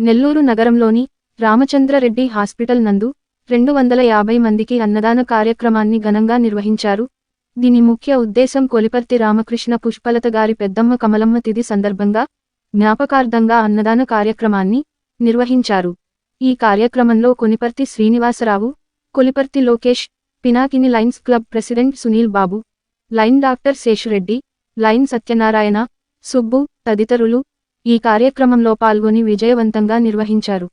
నెల్లూరు నగరంలోని రామచంద్రరెడ్డి హాస్పిటల్ నందు రెండు వందల యాభై మందికి అన్నదాన కార్యక్రమాన్ని ఘనంగా నిర్వహించారు. దీని ముఖ్య ఉద్దేశం కొలిపర్తి రామకృష్ణ పుష్పలత గారి పెద్దమ్మ కమలమ్మ తిథి సందర్భంగా జ్ఞాపకార్థంగా అన్నదాన కార్యక్రమాన్ని నిర్వహించారు. ఈ కార్యక్రమంలో Koniparthi Srinivasarao Koliparthi Lokesh Pinakini lions club president Sunil Babu lion doctor Seshureddy lion Satyanarayana Subbu తదితరులు ఈ కార్యక్రమంలో పాల్గొని విజయవంతంగా నిర్వహించారు.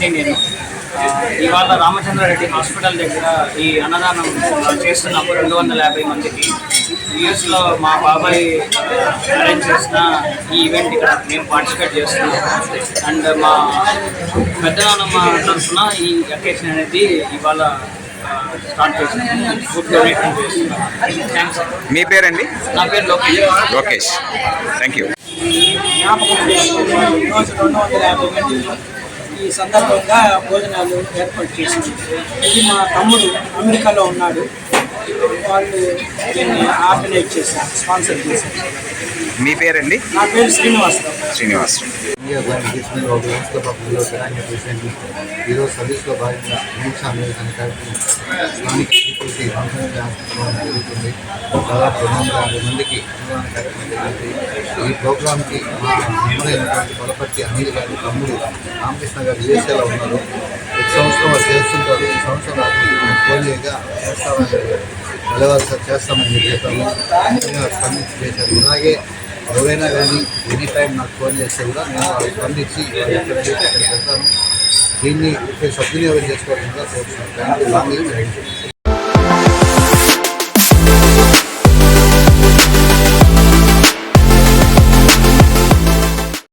కొల్లిపర్తి నేను ఇవాళ రామచంద్రారెడ్డి హాస్పిటల్ దగ్గర ఈ అన్నదానం చేస్తున్నాము రెండు వందల యాభై మందికి యూఎస్లో మా బాబాయ్ అరేంజ్ చేసిన ఈ ఈవెంట్ ఇక్కడ మేము పార్టిసిపేట్ చేస్తున్నాం అండ్ మా పెద్దనాన్నమ్మ తరఫున ఈ అకేషన్ అనేది ఇవాళ స్టార్ట్ చేస్తున్నాం ఫుడ్ థ్యాంక్స్ మీ పేరండి? నా పేరు లోకేష్. లోకేష్. థ్యాంక్ యూ ఈ సందర్భంగా భోజనాలు ఏర్పాటు చేసింది ఇది మా తమ్ముడు అమెరికాలో ఉన్నాడు. వాళ్ళు దీన్ని ఆర్గనైజ్ చేశారు స్పాన్సర్ చేశారు. మీ పేరండి? నా పేరు శ్రీనివాసరావు. శ్రీనివాస్ ఇండియా గారి తీసుకుని ఒక వ్యవస్థ పక్కలో తెలంగాణ ప్రెసిడెంట్ ఈరోజు సర్వీస్లో భాగంగా దీక్ష అనే కార్యక్రమం స్థానిక శ్రీకృతి ఫంక్షన్ హాస్పిటల్లో జరుగుతుంది దాదాపు రెండు వందల యాభై మందికి అన్నదాన కార్యక్రమం జరిగింది ఈ ప్రోగ్రామ్కి మా అమ్మాయి అయినటువంటి కొలపట్టి అనిల్ గారి తమ్ముడు రామకృష్ణ గారు విదేశాల్లో ఉన్నారు ప్రతి సంవత్సరం వారు చేస్తుంటారు ఈ సంవత్సరం నాకు పోలీగా చేస్తామని వెళ్ళవలసి చేస్తామని చెప్పాము స్పందించి చేశారు అలాగే ఎవరైనా కానీ ఎనీ టైం నాకు ఫోన్ చేస్తే కూడా నేను వాళ్ళకి స్పందించి వాళ్ళు ఎక్కడ చేస్తే దీన్ని సద్వినియోగం చేసుకోవాలని కూడా కోరుతున్నాను థ్యాంక్ యూ